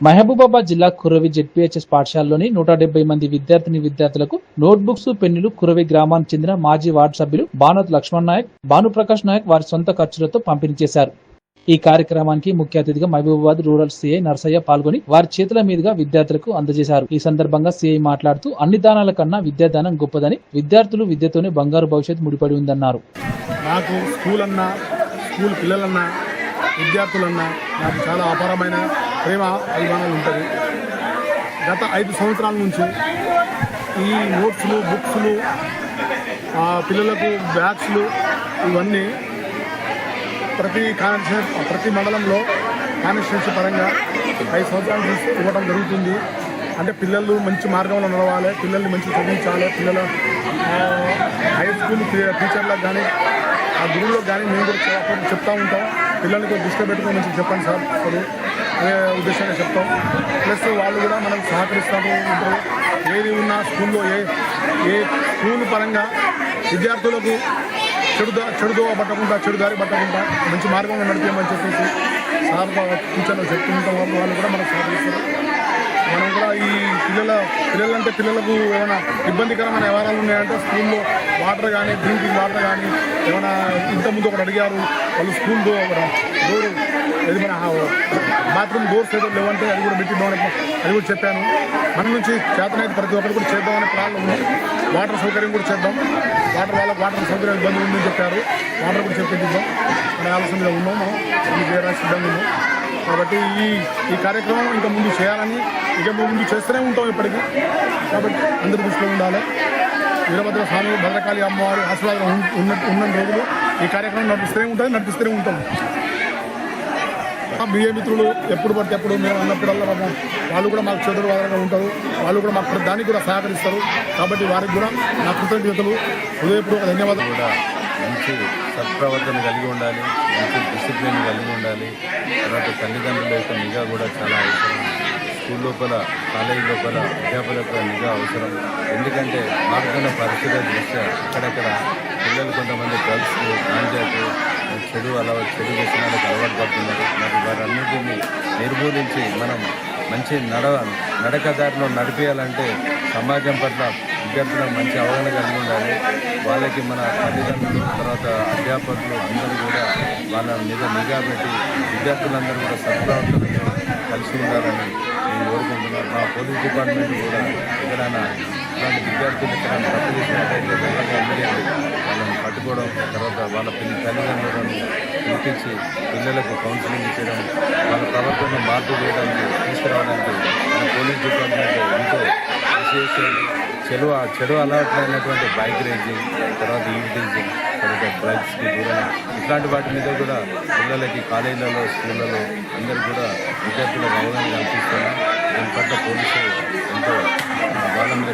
మహబూబాబాద్ జిల్లా కురవి జెడ్పీహెచ్ఎస్ పాఠశాలలోని నూట డెబ్బై మంది విద్యార్థిని విద్యార్థులకు నోట్బుక్స్ పెన్నులు కురవి గ్రామానికి చెందిన మాజీ వార్డు సభ్యులు భానత్ లక్ష్మణ్ నాయక్ భానుప్రకాష్ నాయక్ వారి సొంత ఖర్చులతో పంపిణీ చేశారు. ఈ కార్యక్రమానికి ముఖ్య అతిథిగా మహబూబాబాద్ రూరల్ సీఐ నర్సయ్య పాల్గొని వారి చేతుల మీదుగా విద్యార్థులకు అందజేశారు. ఈ సందర్భంగా సీఐ మాట్లాడుతూ అన్ని దానాల కన్నా విద్యాదానం గొప్పదని విద్యార్థులు విద్యతోనే బంగారు భవిష్యత్తు ముడిపడి ఉందన్నారు. నాకు స్కూల్ అన్నా స్కూల్ పిల్లలన్నా విద్యార్థులన్నా నాకు చాలా అపారమైన ప్రేమ అభిమానాలు ఉంటుంది. గత ఐదు సంవత్సరాల నుంచి ఈ నోట్స్లు బుక్స్లు పిల్లలకు బ్యాగ్స్లు ఇవన్నీ ప్రతి కాన్స్టిట్యూషన్ ప్రతి మండలంలో కాన్స్టిట్యూన్సీ పరంగా ఐదు సంవత్సరాలు తీసి ఇవ్వడం జరుగుతుంది. అంటే పిల్లలు మంచి మార్గంలో నడవాలి పిల్లల్ని మంచి చదివించాలి పిల్లల హై స్కూల్ టీచర్లకు కానీ ఆ గురువులకు కానీ మేము కూడా చెప్తా ఉంటాం. పిల్లలకు దృష్టి దృష్టిలో పెట్టుకుని మంచిగా చెప్పండి సార్. అసలు ఉద్దేశంగా చెప్తాం. ప్లస్ వాళ్ళు కూడా మనకు సహకరిస్తారు ఉంటారు ఏది ఉన్నా స్కూల్లో ఏ ఏ స్కూల్ పరంగా విద్యార్థులకు చెడు చెడుదో పట్టకుండా చెడు దారి పట్టకుండా మంచి మార్గంలో నడిపేయమని చెప్పేసి సార్ టీచర్లు చెప్తుంటాం. వాళ్ళు కూడా మనకు సహకరిస్తారు. మనం కూడా ఈ పిల్లల పిల్లలంటే పిల్లలకు ఏమైనా ఇబ్బందికరమైన వ్యవహారాలు ఉన్నాయంటే స్కూల్లో వాటర్ కానీ డ్రింకింగ్ వాటర్ కానీ ఏమైనా ఇంత ముందు ఒకటి అడిగారు వాళ్ళు స్కూల్ డో డోర్ ఇది మన బాత్రూమ్ డోర్స్ ఏదో లేవంటే అది కూడా పెట్టిద్దామని అది కూడా చెప్పాను. మన నుంచి చేతనైతే ప్రతి ఒక్కరు కూడా చేద్దామనే ప్లాన్లు ఉన్నాయి వాటర్ సౌకర్యం కూడా చేద్దాం. వాటర్ వాళ్ళకి వాటర్ సౌకర్యం ఇబ్బంది ఉందని చెప్పారు. వాటర్ కూడా చెప్పేద్దాం అనే ఆలోచనలో ఉన్నాం మనం. ఇది చేయడానికి సిద్ధంగా ఉన్నాం కాబట్టి ఈ ఈ కార్యక్రమం ఇంకా ముందు చేయాలని ఇక ముందు చేస్తూనే ఉంటాం ఇప్పటికీ. కాబట్టి అందరి దృష్టిలో ఉండాలి. వీరభద్ర స్వామి భద్రకాళి అమ్మవారి ఆశీర్వాదం ఉన్న ఉన్న రోజులు ఈ కార్యక్రమం నడిపిస్తూనే ఉంటుంది నడిపిస్తూనే ఉంటాం. మీ మిత్రులు ఎప్పుడు పడితే అప్పుడు మేము అన్నప్పుడల్లా పాపం వాళ్ళు కూడా మాకు చేతులు వాదనగా ఉంటారు. వాళ్ళు కూడా మాకు దానికి కూడా సహకరిస్తారు. కాబట్టి వారికి కూడా నా కృతజ్ఞతలు. హృదయపూర్వక ధన్యవాదాలు. కూడా మంచి సత్ప్రవర్తన కలిగి ఉండాలి మంచి డిసిప్లిన్ కలిగి ఉండాలి. తర్వాత తల్లిదండ్రుల యొక్క నిఘా కూడా చాలా అవసరం. స్కూల్ లోపల కాలేజీ లోపల అధ్యాపకుల యొక్క నిఘా అవసరం. ఎందుకంటే మారుతున్న పరిస్థితుల దృష్ట్యా అక్కడక్కడ పిల్లలు కొంతమంది డ్రగ్స్ గాంజాకు చెడు అలా చెడు వ్యసనాలకు అలవాటు పడుతున్నారు మరి వారన్నిటిని నిర్మూలించి మనం మంచి నడ నడకదారిలో నడిపేయాలంటే సమాజం పట్ల విద్యార్థులకు మంచి అవగాహన కలిగి ఉండాలి. వాళ్ళకి మన తల్లిదండ్రులు తర్వాత అధ్యాపకులు అందరూ కూడా వాళ్ళ మీద నిఘా పెట్టి విద్యార్థులందరూ కూడా సత్ప్రవర్తనతో కలిసి ఉండాలని నేను కోరుకుంటున్నాను. మా పోలీస్ డిపార్ట్మెంట్ కూడా ఎక్కడైనా ఇలాంటి విద్యార్థులు ఎక్కడైనా తప్పు చేసినట్టయితే వాళ్ళని పట్టుకోవడం తర్వాత వాళ్ళ పిల్ల తల్లిదండ్రులను పిలిపించి పిల్లలకు కౌన్సిలింగ్ ఇచ్చడం వాళ్ళ ప్రవర్తన మార్పు చేయడానికి తీసుకురావడానికి మన పోలీస్ డిపార్ట్మెంట్ ఎంతో కృషి చేస్తుంది చెడు చెడు అలవాట్లైనటువంటి బైక్ రేసింగ్ తర్వాత ఈవిటీజింగ్ తర్వాత డ్రగ్స్కి దూరం ఇట్లాంటి వాటి మీద కూడా పిల్లలకి కాలేజీలలో స్కూళ్ళలో అందరికీ కూడా విద్యార్థులకు అవగాహన కల్పిస్తున్నాం దీని పట్ల పోలీసు ఎంతో వాళ్ళ మీద